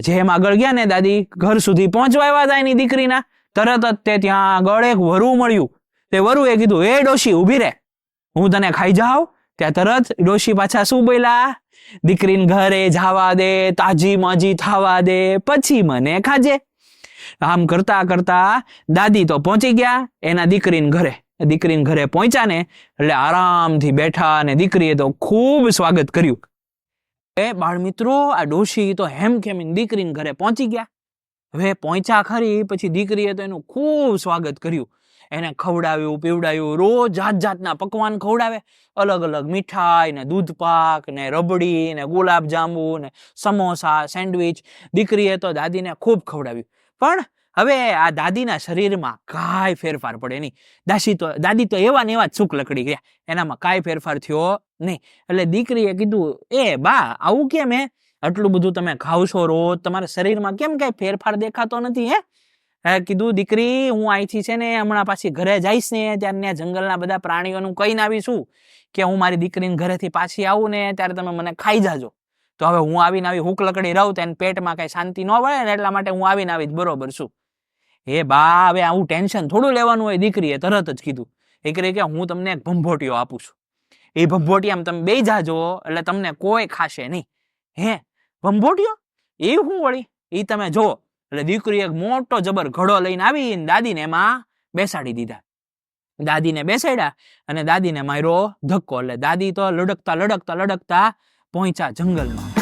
જેમ આગળ ગયા ને દાદી, ઘર સુધી પહોંચવા આવ્યા હતા એની દીકરીના, તરત જ તે ત્યાં આગળ એક વરુ મળ્યું. તે વરુએ કીધું, એ ડોશી, ઊભી રે હું તને ખાઈ જાઉં. ત્યાં તરત ડોશી પાછા શું બોલ્યા? દીકરીને ઘરે જાવા દે, તાજી માજી થાવા દે, પછી મને ખાજે. આમ કરતા કરતા દાદી તો પહોંચી ગયા એના દીકરીને ઘરે. દીકરીને ઘરે પહોંચ્યા ને એટલે આરામથી બેઠા અને દીકરીએ તો ખૂબ સ્વાગત કર્યું. એ બાળ મિત્રો, આ ડોશી તો હેમ ખેમીને દીકરીને ઘરે પહોંચી ગયા. હવે પહોંચ્યા ખરી, પછી દીકરીએ તો એનું ખૂબ સ્વાગત કર્યું. એને ખવડાવ્યું, પીવડાવ્યું, રોજ જાત જાતના પકવાન ખવડાવે. અલગ અલગ મીઠાઈ ને દૂધ પાક ને રબડી ને ગુલાબ જાંબુ ને સમોસા, સેન્ડવિચ. દીકરીએ તો દાદીને ખૂબ ખવડાવ્યું. પણ હવે આ દાદીના શરીરમાં કાંઈ ફેરફાર પડે નહીં. દાસી તો, દાદી તો એવા ને એવા સુખ લકડી ગયા. એનામાં કાંઈ ફેરફાર થયો નહીં. એટલે દીકરીએ કીધું, એ બા, આવું કેમ હે? આટલું બધું તમે ખાવ છો રોજ, તમારા શરીરમાં કેમ કાંઈ ફેરફાર દેખાતો નથી હે? હે, કીધું, દીકરી, હું અહીંથી છે ને હમણાં પાછી ઘરે જઈશ ને, ત્યારે ત્યાં જંગલના બધા પ્રાણીઓનું કહીને આવીશું કે હું મારી દીકરીને ઘરેથી પાછી આવું ને, ત્યારે તમે મને ખાઈ જાજો. તો હવે હું આવીને આવી હુક લકડી રહું, તો એને પેટમાં કઈ શાંતિ ન વળે ને, એટલા માટે હું આવીને આવી બરોબર છું. એ બા, હવે આવું ટેન્શન થોડું લેવાનું હોય, દીકરીએ તરત જ કીધું. દીકરી કે હું તમને એક ભંભોટીઓ આપું છું. એ ભંભોટીયામાં તમે બે જાજો, એટલે તમને કોઈ ખાશે નહીં. હે? ભંભોટિયો? એ શું વળી? એ તમે જુઓ. એટલે દીકરી એક મોટો જબર ઘડો લઈને આવી દાદીને એમાં બેસાડી દીધા. દાદીને બેસાડ્યા અને દાદીને માર્યો ધક્કો. એટલે દાદી તો લડકતા લડકતા લડકતા પહોંચ્યા જંગલમાં.